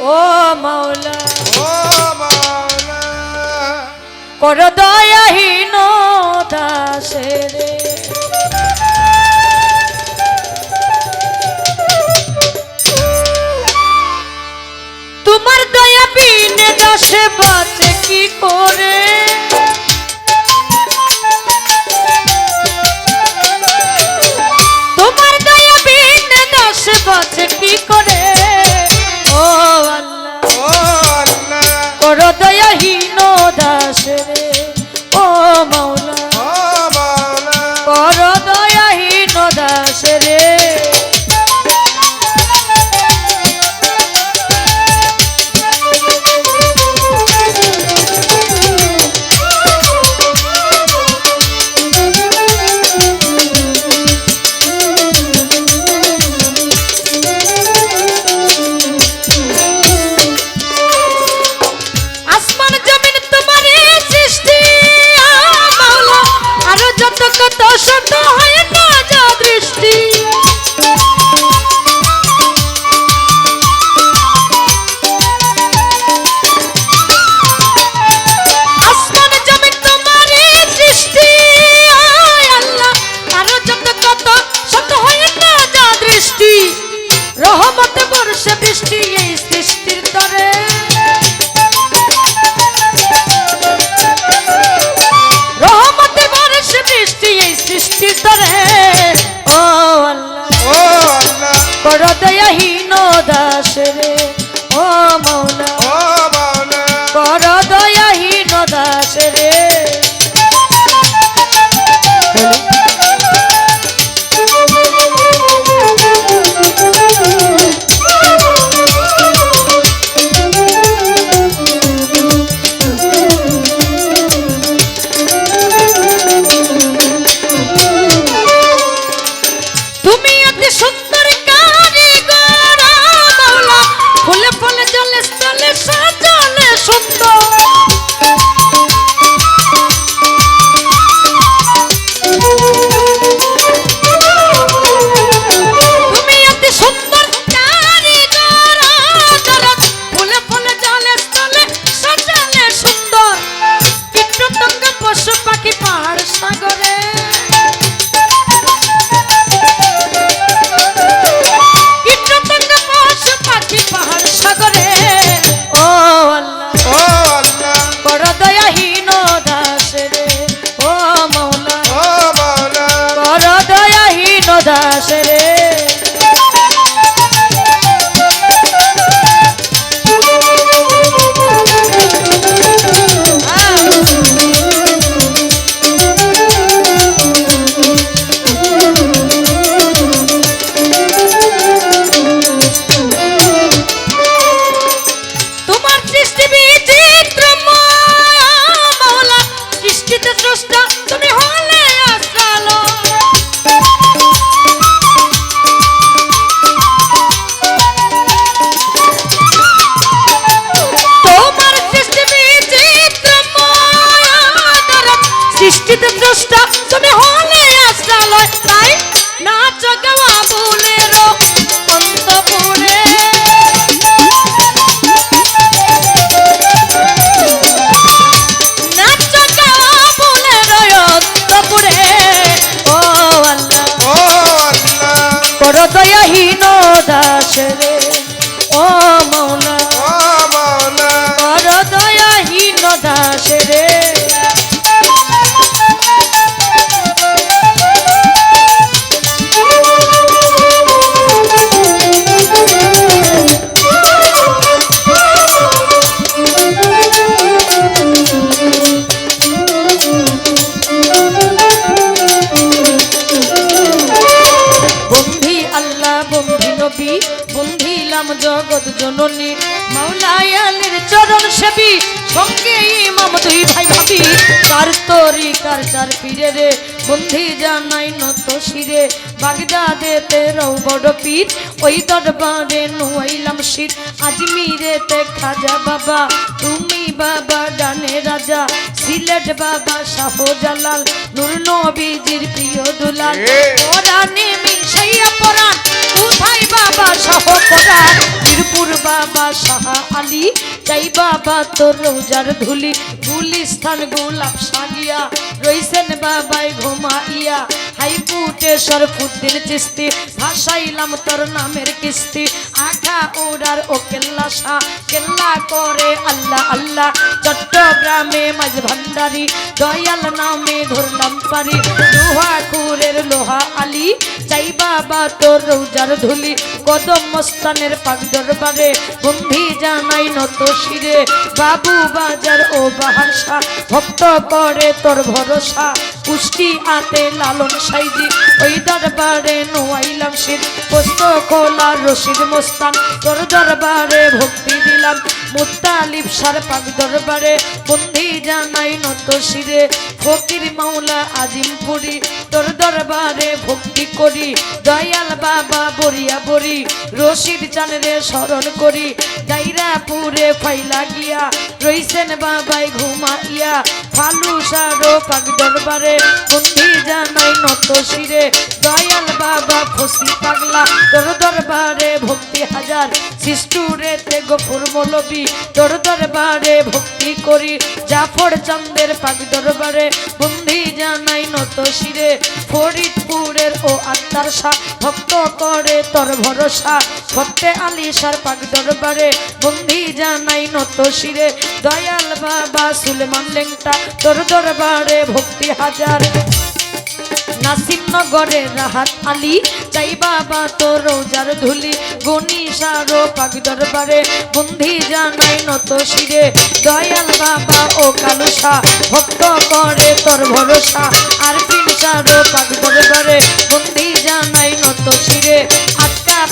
ও মাওলা ও মাওলা। কর দয়াহীন দাসে রে তোমার দয়া বিনে দাসে বাঁচ। দাসে noche চাহিলাম জগৎ জননী মাওলায়ানের চরণ সেবি সঙ্গে ইমাম দুই ভাই ভাবি। কার তরি কার চার পিরে রে বন্ধি জানাই নত শিরে। বাগদাদে তেরও বড় পীর ওই দরবারে নুয়াইলাম শির। আজমিরে তে খাজা বাবা তুমি বাবা ডানে রাজা। সিলেট বাবা শাহজালাল নূর নবীজির প্রিয় দুলাল। পরাণে মিশাইয়া পরাণ কোথায় বাবা শাহপরা মিরপুর বাবা শাহ আলী, যাই বাবা তোর রোজার ধুলি। গুলিস্থান গোলাপ সাগিয়া রইছেন বাবাই ঘুমাইয়া। হাইপুটে সরফুদ্দিন চিস্তি, ভাসাইলাম তোর নামের কিস্তি। আখা ওড়ার ও কেল্লা শাহ কেল্লা করে আল্লাহ আল্লাহ। চট্টগ্রামে মাঝ ভান্ডারি, দয়াল নামে ধরলাম পারি লোহা কুরের লোহা আলী, চাই বাবা তোর রৌজার ধুলি। কদম মস্তানের পাক দরবারে, বন্ধি জানাই নত শিরে, বাবু বাজার ও বাহারসা, ভক্ত করে তোর ভরসা পুষ্টি আতে লালন সাইজি, ওই দরবারে নোয়াইলাম শির, পোস্ত খোলা রশিদ মোস্তান, তোর দরবারে ভক্তি দিলাম। মুতালিব সার পাক দরবারে বন্ধি জানাই নত শিরে, ফকির মাওলা তোর দরবারে ভক্তি করি, দয়াল বাবা বরিয়া বরি, রশিদ চানরে স্মরণ করি দাইরাপুরে ফাইলা গিয়া রইছেন বাবাই ঘুমাইয়া, ফালু সারো পাক দরবারে জানাই নত শিরে, দয়াল বাবা ফসি পাগলা তোর দরবারে ভক্তি হাজার সৃষ্টুরে তে গফুর মলবি তোর দরবারে ভক্তি করি, জাফর চন্দের পাক দরবারে বন্ধি জানাই নত শিরে, ফরিদপুরের ও আত্মার শাহ ভক্ত করে তোর ভরসা, ভক্তে আলিশার পাক দরবারে বন্ধি জানাই নত শিরে, দয়াল বাবা সুলেমান লেংটা তোর দরবারে ভক্তি হাজার। নাসিমনগরে রাহাত আলী চাই বাবা তো রোজার ধুলি গনি সারো পাক দরবারে, বন্ধি জানাই নত শিরে। দয়াল বাবা ও কালুসা ভক্ত করে তোর ভরসা, আর পিন সারো পাক দরবারে, বন্ধি জানাই নত শিরে।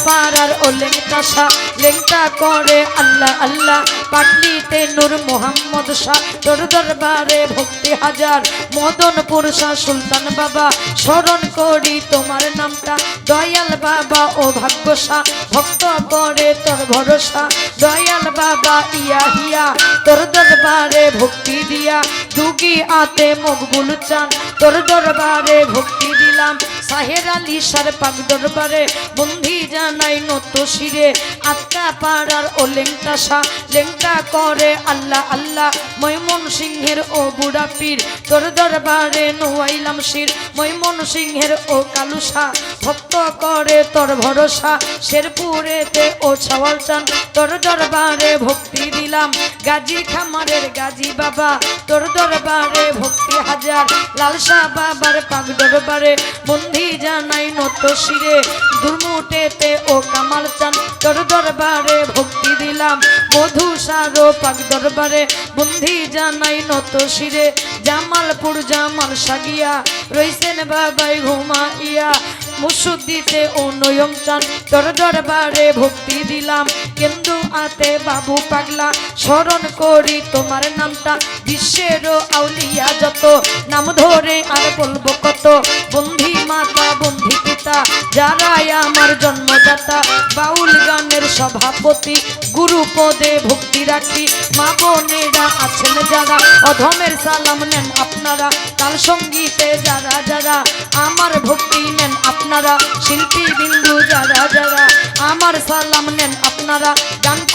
পাড়ার ও লেংটা শাহ লেংটা করে আল্লাহ আল্লাহ। পাটলিতে নূর মোহাম্মদ শাহ, তোর দরবারে ভক্তি হাজার। মদনপুর শাহ সুলতান বাবা, স্মরণ করি তোমার নামটা। দয়াল বাবা ও ভাগ্যশা ভক্ত করে তোর ভরসা। দয়াল বাবা ইয়া হিয়া, তোর দরবারে ভক্তি দিয়া। দুগি আতে মকবুল চান, তোর দরবারে ভক্তি দিলাম। সাহের আলী সার পাক দরবারে বন্ধি জানাই নত শিরে। আত্মা পাড়ার ও লেংটা শাহ লেংটা করে আল্লাহ আল্লাহ। মৈমন সিংহের ও বুড়া পীর, তোর দরবারে নোয়াইলাম শির। মৈমন সিংহের ও কালুসা ভক্ত করে তোর ভরসা। শেরপুরেতে ও চান, তোর দরবারে ভক্তি দিলাম। গাজী খামারের গাজী বাবা, তোর দরবারে ভক্তি হাজার। লালসা বাবার পাক দরবারে বন্ধি জানাই নত শিরে। দুর্মুটেতে ও কামাল চান তোর দরবারে ভক্তি দিলাম। মধু সারো পাক দরবারে বন্ধি জানাই নত শিরে। জামালপুর জামাল সাগিয়া রইছেন বাবাই ঘুমাইয়া। মুসুদ্দিতে ও নয়ম চান তোর দরবারে ভক্তি দিলাম। কেন্দু আতে বাবু পাগলা, স্মরণ করি তোমার নামটা। বিশ্বের আউলিয়া যত, নাম ধরে আর বলব কত। বন্ধি মাতা পিতা যারাই আমার জন্মদাতা, বাউল গানের সভাপতি, গুরু পদে ভক্তি রাখি। মা বোনেরা আছেন যারা, অধমের সালাম নেন আপনারা। তাল সঙ্গীতে যারা যারা, আমার ভক্তি নেন আপনারা। শিল্পী বিন্দু যারা যারা, আমার সালাম নেন আপনারা।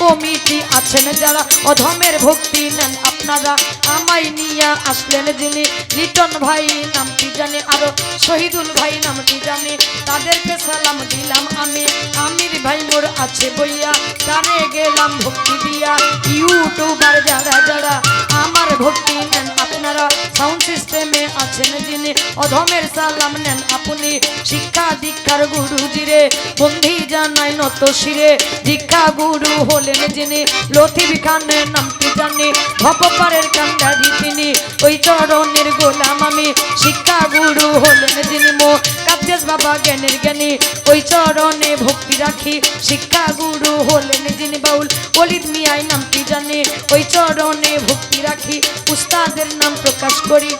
কমিটি আছেন যারা, অধমের ভক্তি নেন আপনারা। আমায় নিয়ে আসলেন যিনি, লিটন ভাই নামটি জানে, আরও শহীদুল ভাই নামটি জানে। তাদেরকে সালাম দিলাম আমি। আমির ভাই মোর আছে বইয়া, তারে গেলাম ভক্তি দিয়া। ইউটিউবার যারা যারা, আমার ভক্তি নেন আপনারা। সাউন্ড সিস্টেমে আছেন যিনি, অধমের সালাম নেন আপনি। শিক্ষা দীক্ষার গুরুজিরে বন্ধি জানাই নত শিরে। দীক্ষা গুরু হলেন যিনি লথিব খানের নামটি জানি ভবপারের কান্ডারি তিনি। ওই চরণের গোলাম আমি, শিক্ষা গুরু হলেন যিনি মো। কাব্যেশ বাবা জ্ঞানের জ্ঞানী, ওই চরণে ভক্তি রাখি। শিক্ষা গুরু হলেন যিনি বাউল অলিদ মিয়াই নামটি জানে। ওই চরণে ভক্তি রাখি, উস্তাদের নাম প্রকাশ করি।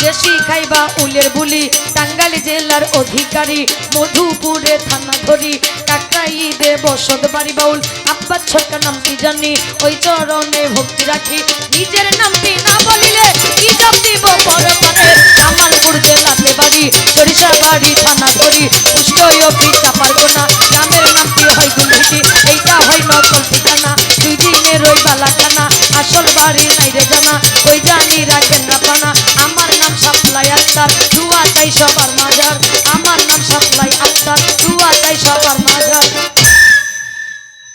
যে শিখাইবা উলের বুলি টাঙ্গালি জেলার অধিকারী, মধুপুরে থানা ধরি। কাকাইদে বসত বাড়ি বাউল সরকার নামটি জানি? ওই চরণে ভক্তি রাখি। নিজের নামটি না বলিলে কি জব দিব পরপরে কামালপুর জেলাতে বাড়ি, সরিষা বাড়ি, থানা ধরি পুষ্ট অফিস চাপার গোনা গ্রামের নামটি হয় গুলহিটি এইটা হয় নকল ঠিকানা। বুকের ওই বালাখানা আসল বাড়ি নাই রে জানা। ওই জানি রাখেন না পানা। আমার নাম সাপ্লাই আক্তার। দুয়া চাই সবার মাজার। আমার